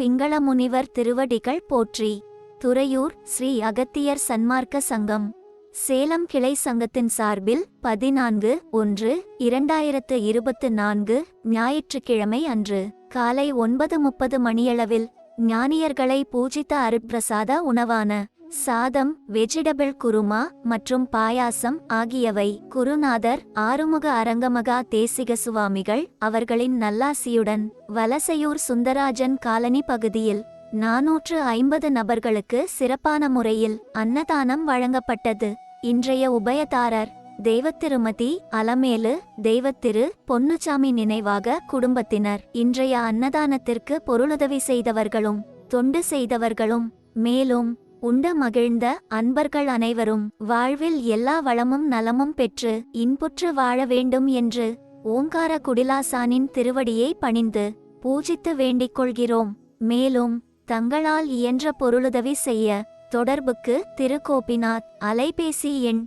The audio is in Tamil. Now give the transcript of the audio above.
பிங்கள முனிவர் திருவடிகள் போற்றி. துறையூர் ஸ்ரீ அகத்தியர் சன்மார்க்க சங்கம். சேலம் கிளை சங்கத்தின் சார்பில் பதினான்கு ஒன்று இரண்டாயிரத்து இருபத்து நான்கு ஞாயிற்றுக்கிழமை அன்று காலை ஒன்பது முப்பது மணியளவில் ஞானியர்களை பூஜித்த அருட்பிரசாத உணவான சாதம் வெஜிடபிள் குருமா மற்றும் பாயாசம் ஆகியவை குருநாதர் ஆறுமுக அரங்கமகா தேசிக சுவாமிகள் அவர்களின் நல்லாசியுடன் வலசையூர் சுந்தராஜன் காலனி பகுதியில் நாநூற்று ஐம்பது நபர்களுக்கு சிறப்பான முறையில் அன்னதானம் வழங்கப்பட்டது. இன்றைய உபயதாரர் தெய்வத்திருமதி அலமேலு தெய்வத்திரு பொன்னுச்சாமி நினைவாக குடும்பத்தினர். இன்றைய அன்னதானத்திற்கு பொருளுதவி செய்தவர்களும் தொண்டு செய்தவர்களும் மேலும் உண்ட மகிழ்ந்த அன்பர்கள் அனைவரும் வாழ்வில் எல்லா வளமும் நலமும் பெற்று இன்புற்று வாழ வேண்டும் என்று ஓங்கார குடிலாசானின் திருவடியை பணிந்து பூஜித்து வேண்டிக் கொள்கிறோம். மேலும் தங்களால் இயன்ற பொருளுதவி செய்ய தொடர்புக்கு திருக்கோப்பினாத் அலைபேசி எண்